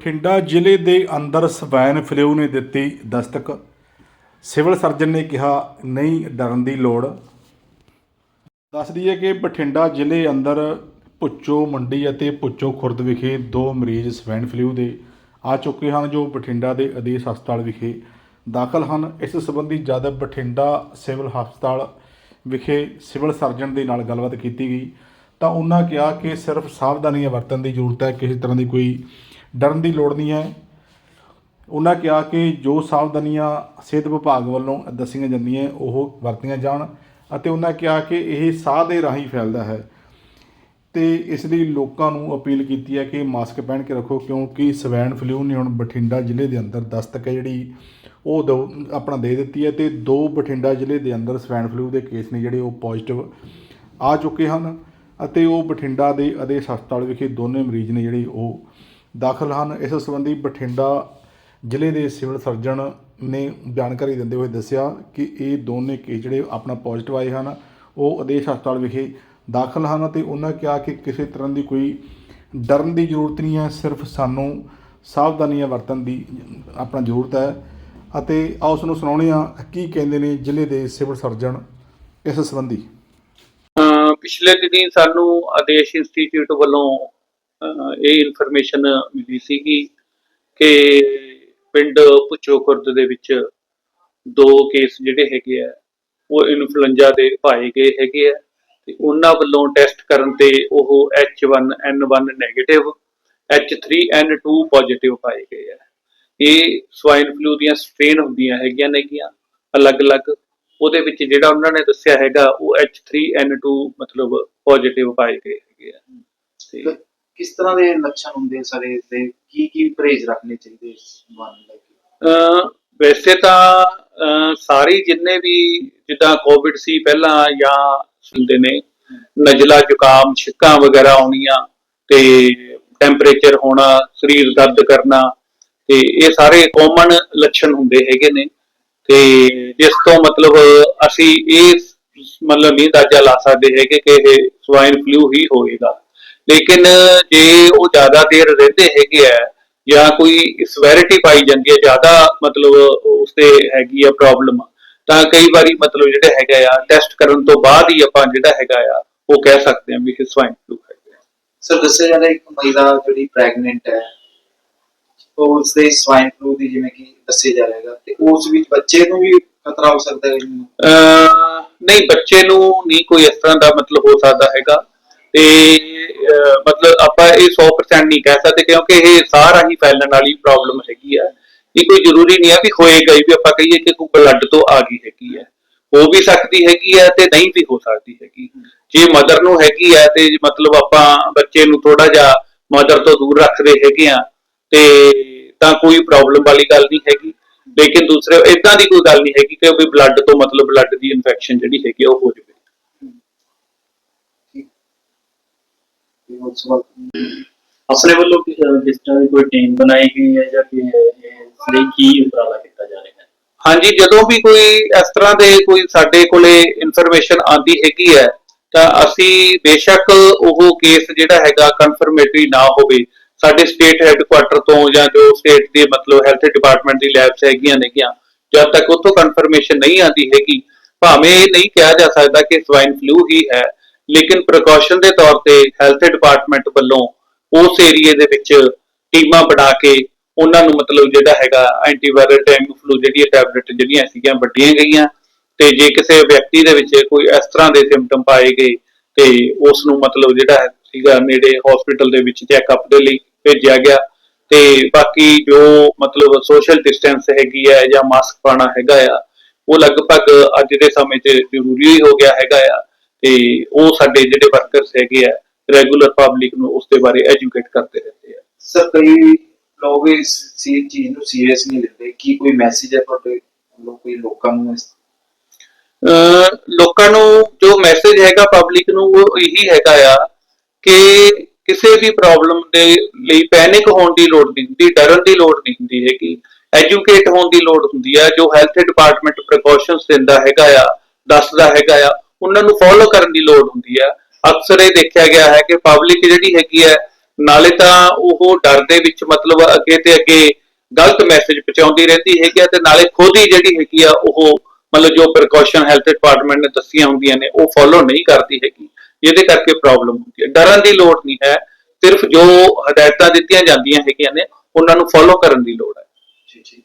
ਬਠਿੰਡਾ ਜ਼ਿਲ੍ਹੇ ਦੇ ਅੰਦਰ ਸਵੈਨ ਫਲੂ ਨੇ ਦਿੱਤੀ ਦਸਤਕ। ਸਿਵਲ ਸਰਜਨ ਨੇ ਕਿਹਾ, ਨਹੀਂ ਡਰਨ ਦੀ ਲੋੜ। ਦੱਸ ਦਈਏ ਕਿ ਬਠਿੰਡਾ ਜ਼ਿਲ੍ਹੇ ਅੰਦਰ ਪੁੱਚੋ ਮੰਡੀ ਅਤੇ ਪੁੱਚੋ ਖੁਰਦ ਵਿਖੇ ਦੋ ਮਰੀਜ਼ ਸਵੈਨ ਫਲੂ ਦੇ ਆ ਚੁੱਕੇ ਹਨ, ਜੋ ਬਠਿੰਡਾ ਦੇ ਆਦੇਸ਼ ਹਸਪਤਾਲ ਵਿਖੇ ਦਾਖਲ ਹਨ। ਇਸ ਸੰਬੰਧੀ ਜਦ ਬਠਿੰਡਾ ਸਿਵਲ ਹਸਪਤਾਲ ਵਿਖੇ ਸਿਵਲ ਸਰਜਨ ਦੇ ਨਾਲ ਗੱਲਬਾਤ ਕੀਤੀ ਗਈ, ਤਾਂ ਉਹਨਾਂ ਕਿਹਾ ਕਿ ਸਿਰਫ ਸਾਵਧਾਨੀਆਂ ਵਰਤਣ ਦੀ ਜ਼ਰੂਰਤ ਹੈ। ਕਿਸੇ ਤਰ੍ਹਾਂ ਦੀ ਕੋਈ ਡਰਨ ਦੀ ਲੋੜ ਨਹੀਂ ਹੈ। ਉਹਨਾਂ ਕਿਹਾ ਕਿ ਜੋ ਸਾਵਧਾਨੀਆਂ ਸਿਹਤ ਵਿਭਾਗ ਵੱਲੋਂ ਦੱਸੀਆਂ ਜਾਂਦੀਆਂ, ਉਹ ਵਰਤੀਆਂ ਜਾਣ ਅਤੇ ਉਹਨਾਂ ਕਿਹਾ ਕਿ ਇਹ ਸਾਹ ਦੇ ਰਾਹੀਂ ਫੈਲਦਾ ਹੈ। ਤੇ ਇਸ ਲਈ ਲੋਕਾਂ ਨੂੰ ਅਪੀਲ ਕੀਤੀ ਹੈ ਕਿ ਮਾਸਕ ਪਹਿਨ ਕੇ ਰੱਖੋ, ਕਿਉਂਕਿ ਸਵੈਨ ਫਲੂ ਨੇ ਹੁਣ ਬਠਿੰਡਾ ਜ਼ਿਲ੍ਹੇ ਦੇ ਅੰਦਰ ਦਸਤਕ ਹੈ ਜਿਹੜੀ, ਉਹ ਦੋ- ਆਪਣਾ ਦੇ ਦਿੱਤੀ ਹੈ ਤੇ ਦੋ ਬਠਿੰਡਾ ਜ਼ਿਲ੍ਹੇ ਦੇ ਅੰਦਰ ਸਵੈਨ ਫਲੂ ਦੇ ਕੇਸ ਨੇ ਜਿਹੜੇ, ਉਹ ਪੋਜ਼ਿਟਿਵ ਆ ਚੁੱਕੇ ਹਨ ਅਤੇ ਉਹ ਬਠਿੰਡਾ ਦੇ ਆਦੇਸ਼ ਹਸਪਤਾਲ ਵਿਖੇ ਦੋਨੇ ਮਰੀਜ਼ ਨੇ ਜਿਹੜੇ, ਉਹ ਦਾਖਲ ਹਨ। ਇਸ ਸੰਬੰਧੀ ਬਠਿੰਡਾ ਜ਼ਿਲ੍ਹੇ ਦੇ ਸਿਵਲ ਸਰਜਨ ਨੇ ਜਾਣਕਾਰੀ ਦਿੰਦੇ ਹੋਏ ਦੱਸਿਆ ਕਿ ਇਹ ਦੋਨੇ ਕੇਸ ਜਿਹੜੇ ਆਪਣਾ ਪੋਜ਼ਿਟਿਵ ਆਏ ਹਨ। ਉਹ ਆਦੇਸ਼ ਹਸਪਤਾਲ ਵਿਖੇ ਦਾਖਲ ਹਨ ਅਤੇ ਉਹਨਾਂ ਕਿਹਾ ਕਿ ਕਿਸੇ ਤਰ੍ਹਾਂ ਦੀ ਕੋਈ ਡਰਨ ਦੀ ਜ਼ਰੂਰਤ ਨਹੀਂ ਹੈ। ਸਿਰਫ ਸਾਨੂੰ ਸਾਵਧਾਨੀਆਂ ਵਰਤਣ ਦੀ ਆਪਣਾ ਜ਼ਰੂਰਤ ਹੈ। ਅਤੇ ਆਓ ਉਸ ਨੂੰ ਸੁਣਾਉਣੇ ਆ ਕੀ ਕਹਿੰਦੇ ਨੇ ਜ਼ਿਲ੍ਹੇ ਦੇ ਸਿਵਲ ਸਰਜਨ ਇਸ ਸੰਬੰਧੀ। ਪਿਛਲੇ ਦਿਨੀ ਸਾਨੂੰ ਆਦੇਸ਼ ਇੰਸਟੀਚਿਊਟ ਵੱਲੋਂ ਇਹ ਇਨਫੋਰਮੇਸ਼ਨ ਮਿਲੀ ਸੀਗੀ ਕਿ ਪਿੰਡ ਪੁੱਚੋ ਖੁਰਦ ਦੇ ਵਿੱਚ ਦੋ ਕੇਸ ਜਿਹੜੇ ਹੈਗੇ ਆ, ਉਹ ਇਨਫਲੂਐਂਜ਼ਾ ਦੇ ਪਾਏ ਗਏ ਹੈਗੇ ਆ ਤੇ ਉਹਨਾਂ ਵੱਲੋਂ ਟੈਸਟ ਕਰਨ ਤੇ ਉਹ H1N1 ਨੈਗੇਟਿਵ H3N2 ਪੋਜ਼ਿਟਿਵ ਪਾਏ ਗਏ ਆ। ਇਹ ਸਵਾਈਨ ਫਲੂ ਦੀਆਂ ਸਟ੍ਰੇਨ ਹੁੰਦੀਆਂ ਹੈਗੀਆਂ ਨੇਗੀਆਂ, ਅਲੱਗ-ਅਲੱਗ। ਉਹਦੇ ਵਿੱਚ ਜਿਹੜਾ ਉਹਨਾਂ ਨੇ ਦੱਸਿਆ ਹੈਗਾ, ਉਹ H3N2 ਮਤਲਬ ਪੋਜ਼ਿਟਿਵ ਪਾਏ ਗਏ ਹੈਗੇ ਆ। ਤੇ ਤੇ ਕਿਸ ਤਰ੍ਹਾਂ ਦੇ ਲੱਛਣ ਹੁੰਦੇ ਸਾਰੇ ਤੇ ਕੀ ਕੀ ਪਰਹੇਜ਼ ਰੱਖਣੇ ਚਾਹੀਦੇ ਇਸ ਲੈ ਕੇ? ਵੈਸੇ ਤਾਂ, ਅਹ ਜਿੰਨੇ ਵੀ ਜਿੱਦਾਂ ਕੋਵਿਡ ਸੀ ਪਹਿਲਾਂ ਜਾਂ ਹੁੰਦੇ ਨੇ, ਨਜ਼ਲਾ ਜ਼ੁਕਾਮ, ਛਿੱਕਾਂ ਵਗੈਰਾ ਆਉਣੀਆਂ ਤੇ ਟੈਂਪਰੇਚਰ ਹੋਣਾ, ਸਰੀਰ ਦਰਦ ਕਰਨਾ, ਤੇ ਇਹ ਸਾਰੇ ਕਾਮਨ ਲੱਛਣ ਹੁੰਦੇ ਹੈਗੇ ਨੇ। ਤੇ ਜਿਸ ਤੋਂ ਮਤਲਬ ਅਸੀਂ ਇਹ ਮਤਲਬ ਨਹੀਂ ਅੰਦਾਜ਼ਾ ਲਾ ਸਕਦੇ ਹੈਗੇ ਕਿ ਇਹ ਸਵਾਈਨ ਫਲੂ ਹੀ ਹੋਏਗਾ। ਲੇਕਿਨ ਜੇ ਉਹ ਜ਼ਿਆਦਾ ਦੇਰ ਰਹਿੰਦੇ ਹੈਗੇ ਆ ਜਾਂ ਕੋਈ ਸਵੈਰਿਟੀ ਪਾਈ ਜਾਂਦੀ ਹੈ ਜ਼ਿਆਦਾ ਮਤਲਬ ਉਸ ਤੇ ਹੈਗੀ ਆ ਪ੍ਰੋਬਲਮ ਤਾਂ ਕਈ ਵਾਰੀ ਮਤਲਬ ਜਿਹੜਾ ਹੈਗਾ ਆ ਟੈਸਟ ਕਰਨ ਤੋਂ ਬਾਅਦ ਹੀ ਆਪਾਂ ਜਿਹੜਾ ਹੈਗਾ ਆ ਉਹ ਕਹਿ ਸਕਦੇ ਹਾਂ ਵੀ ਇਹ ਸਵਾਈਨ ਫਲੂ ਹੈਗਾ ਸਰ ਦੱਸਿਆ ਜਾਂਦਾ ਇੱਕ ਮਹਿਲਾ ਜਿਹੜੀ ਪ੍ਰੈਗਨੈਂਟ ਹੈ ਉਹ ਉਸ ਦੇ ਸਵਾਈਨ ਫਲੂ ਦੀ ਜਿਵੇਂ ਕਿ ਦੱਸਿਆ ਜਾ ਰਿਹਾ ਤੇ ਉਸ ਵਿੱਚ ਬੱਚੇ ਨੂੰ ਵੀ ਖਤਰਾ ਹੋ ਸਕਦਾ ਹੈ? ਨਹੀਂ ਬੱਚੇ ਨੂੰ ਨਹੀਂ ਕੋਈ ਇਸ ਤਰ੍ਹਾਂ ਦਾ ਮਤਲਬ ਹੋ ਸਕਦਾ ਹੈਗਾ। ਤੇ ਮਤਲਬ ਆਪਾਂ ਇਹ 100% ਨਹੀਂ ਕਹਿ ਸਕਦੇ ਕਿਉਂਕਿ ਇਹ ਸਾਹ ਰਾਹੀਂ ਫੈਲਣ ਵਾਲੀ ਪ੍ਰੋਬਲਮ ਹੈਗੀ ਆ। ਇਹ ਕੋਈ ਜ਼ਰੂਰੀ ਨਹੀਂ ਆ ਵੀ ਹੋਏਗਾ ਹੀ, ਵੀ ਆਪਾਂ ਕਹੀਏ ਕਿ ਕੋਈ ਬਲੱਡ ਤੋਂ ਆ ਗਈ ਹੈਗੀ ਹੈ ਹੋ ਵੀ ਸਕਦੀ ਹੈਗੀ ਹੈ ਤੇ ਨਹੀਂ ਵੀ ਹੋ ਸਕਦੀ ਹੈਗੀ। ਜੇ ਮਦਰ ਨੂੰ ਹੈਗੀ ਹੈ ਤੇ ਮਤਲਬ ਆਪਾਂ ਬੱਚੇ ਨੂੰ ਥੋੜਾ ਜਿਹਾ ਮਦਰ ਤੋਂ ਦੂਰ ਰੱਖਦੇ ਹੈਗੇ ਆ, ਤੇ ਤਾਂ ਕੋਈ ਪ੍ਰੋਬਲਮ ਵਾਲੀ ਗੱਲ ਨਹੀਂ ਹੈਗੀ। ਲੇਕਿਨ ਦੂਸਰੇ ਇਦਾਂ ਦੀ ਕੋਈ ਗੱਲ ਨਹੀਂ ਹੈਗੀ ਕਿ ਵੀ ਬਲੱਡ ਤੋਂ ਮਤਲਬ ਬਲੱਡ ਦੀ ਇਨਫੈਕਸ਼ਨ ਜਿਹੜੀ ਹੈਗੀ ਆ ਉਹ ਹੋ ਜਾਵੇ। ਤੇ ਉਸ ਵਕਤ ਆਪਣੇ ਵੱਲੋਂ ਕਿ- ਤਰ੍ਹਾਂ ਦੀ ਕੋਈ ਟੀਮ ਬਣਾਈ ਗਈ ਹੈ ਜਾਂ ਕਿ ਇਸ ਲਈ ਕੀ ਉਪਰਾਲਾ ਕੀਤਾ ਜਾ ਰਿਹਾ ਹੈ? ਹਾਂਜੀ, ਜਦੋਂ ਵੀ ਕੋਈ ਇਸ ਤਰ੍ਹਾਂ ਦੇ ਕੋਈ ਸਾਡੇ ਕੋਲੇ ਇਨਫੋਰਮੇਸ਼ਨ ਆਂਦੀ ਹੈਗੀ ਹੈ, ਤਾਂ ਅਸੀਂ ਬੇਸ਼ੱਕ ਉਹ ਕੇਸ ਜਿਹੜਾ ਹੈਗਾ ਕਨਫਰਮੇਟਰੀ ਨਾ ਹੋਵੇ। ਸਾਡੇ ਸਟੇਟ ਹੈੱਡਕੁਆਟਰ ਤੋਂ ਜਾਂ ਜੋ ਸਟੇਟ ਦੇ ਮਤਲਬ ਹੈਲਥ ਡਿਪਾਰਟਮੈਂਟ ਦੀ ਲੈਬਸ ਹੈਗੀਆਂ ਨੇਗੀਆਂ, ਜਦ ਤੱਕ ਉੱਥੋਂ ਕਨਫਰਮੇਸ਼ਨ ਨਹੀਂ ਆਂਦੀ ਹੈਗੀ, ਭਾਵੇਂ ਨਹੀਂ ਕਿਹਾ ਜਾ ਸਕਦਾ ਕਿ ਸਵਾਈਨ ਫਲੂ ਹੀ ਹੈ ਲੇਕਿਨ ਪ੍ਰੀਕਾਸ਼ਨ ਦੇ ਤੌਰ ਤੇ ਹੈਲਥ ਡਿਪਾਰਟਮੈਂਟ ਵੱਲੋਂ ਉਸ ਏਰੀਏ ਦੇ ਵਿੱਚ ਟੀਮਾਂ ਬਣਾ ਕੇ ਉਹਨਾਂ ਨੂੰ ਮਤਲਬ ਜਿਹੜਾ ਹੈਗਾ ਐਂਟੀਵਾਇਰਲ ਟੈਮੀਫਲੂ ਜਿਹੜੀ ਟੈਬਲੇਟ ਜਿਹੜੀਆਂ ਸੀਗੀਆਂ ਵੱਡੀਆਂ ਗਈਆਂ ਤੇ ਜੇ ਕਿਸੇ ਵਿਅਕਤੀ ਦੇ ਵਿੱਚ ਕੋਈ ਇਸ ਤਰ੍ਹਾਂ ਦੇ ਸਿੰਪਟਮ ਪਾਏ ਗਏ ਤੇ ਉਸ ਨੂੰ ਮਤਲਬ ਜਿਹੜਾ ਸੀਗਾ ਨੇੜੇ ਹਸਪੀਟਲ ਦੇ ਵਿੱਚ ਚੈੱਕਅਪ ਦੇ ਲਈ ਭੇਜਿਆ ਗਿਆ ਤੇ ਬਾਕੀ ਜੋ ਮਤਲਬ ਸੋਸ਼ਲ ਡਿਸਟੈਂਸ ਹੈਗੀ ਹੈ ਜਾਂ ਮਾਸਕ ਪਾਣਾ ਹੈਗਾ ਆ, ਉਹ ਲਗਭਗ ਅੱਜ ਦੇ ਸਮੇਂ 'ਚ ਜ਼ਰੂਰੀ ਹੋ ਗਿਆ ਹੈਗਾ ਆ। ਤੇ ਉਹ ਸਾਡੇ ਜਿਹੜੇ ਵਰਕਰਸ ਹੈਗੇ ਆ ਰੈਗੂਲਰ ਪਬਲਿਕ ਨੂੰ ਉਸ ਦੇ ਬਾਰੇ ਐਜੂਕੇਟ ਕਰਦੇ ਰਹਿੰਦੇ ਆ। ਸਰ ਕਈ ਲੋਕ ਇਸ ਚੀਜ਼ ਨੂੰ ਸੀਰੀਅਸ ਨਹੀਂ ਲੈਂਦੇ। ਕੀ ਕੋਈ ਮੈਸੇਜ ਹੈ ਤੁਹਾਡੇ ਕੋਈ ਲੋਕਾਂ ਨੂੰ ਲੋਕਾਂ ਨੂੰ ਜੋ ਮੈਸੇਜ ਹੈਗਾ ਪਬਲਿਕ ਨੂੰ ਉਹ ਇਹੀ ਹੈਗਾ ਆ ਕਿ ਕਿਸੇ ਵੀ ਪ੍ਰੋਬਲਮ ਦੇ ਲਈ ਪੈਨਿਕ ਹੋਣ ਦੀ ਲੋੜ ਨਹੀਂ ਹੁੰਦੀ ਡਰਨ ਦੀ ਲੋੜ ਨਹੀਂ ਹੁੰਦੀ ਹੈਗੀ। ਐਜੂਕੇਟ ਹੋਣ ਦੀ ਲੋੜ ਹੁੰਦੀ ਆ। ਜੋ ਹੈਲਥ ਡਿਪਾਰਟਮੈਂਟ ਪ੍ਰੀਕਾਸ਼ਨਸ ਦਿੰਦਾ ਹੈਗਾ ਆ ਦੱਸਦਾ ਹੈਗਾ ਆ ਉਹਨਾਂ ਨੂੰ ਫੋਲੋ ਕਰਨ ਦੀ ਲੋੜ ਹੁੰਦੀ ਆ। ਅਕਸਰ ਇਹ ਦੇਖਿਆ ਗਿਆ ਹੈ ਕਿ ਪਬਲਿਕ ਜਿਹੜੀ ਹੈਗੀ ਹੈ ਨਾਲੇ ਤਾਂ ਉਹ ਡਰ ਦੇ ਵਿੱਚ ਮਤਲਬ ਅੱਗੇ ਤੇ ਅੱਗੇ ਗਲਤ ਮੈਸੇਜ ਪਹੁੰਚਾਉਂਦੀ ਰਹਿੰਦੀ ਹੈਗੀ ਆ ਤੇ ਨਾਲੇ ਖੁਦ ਹੀ ਜਿਹੜੀ ਹੈਗੀ ਆ, ਉਹ ਮਤਲਬ ਜੋ ਪ੍ਰੀਕਾਸ਼ਨ ਹੈਲਥ ਡਿਪਾਰਟਮੈਂਟ ਨੇ ਦੱਸੀਆਂ ਹੁੰਦੀਆਂ ਨੇ, ਉਹ ਫੋਲੋ ਨਹੀਂ ਕਰਦੀ ਹੈਗੀ। ਜਿਹਦੇ ਕਰਕੇ ਪ੍ਰੋਬਲਮ ਹੁੰਦੀ ਹੈ ਡਰਨ ਦੀ ਲੋੜ ਨਹੀਂ ਹੈ, ਸਿਰਫ ਜੋ ਹਦਾਇਤਾਂ ਦਿੱਤੀਆਂ ਜਾਂਦੀਆਂ ਹੈਗੀਆਂ ਨੇ, ਉਹਨਾਂ ਨੂੰ ਫੋਲੋ ਕਰਨ ਦੀ ਲੋੜ ਹੈ। ਜੀ ਜੀ।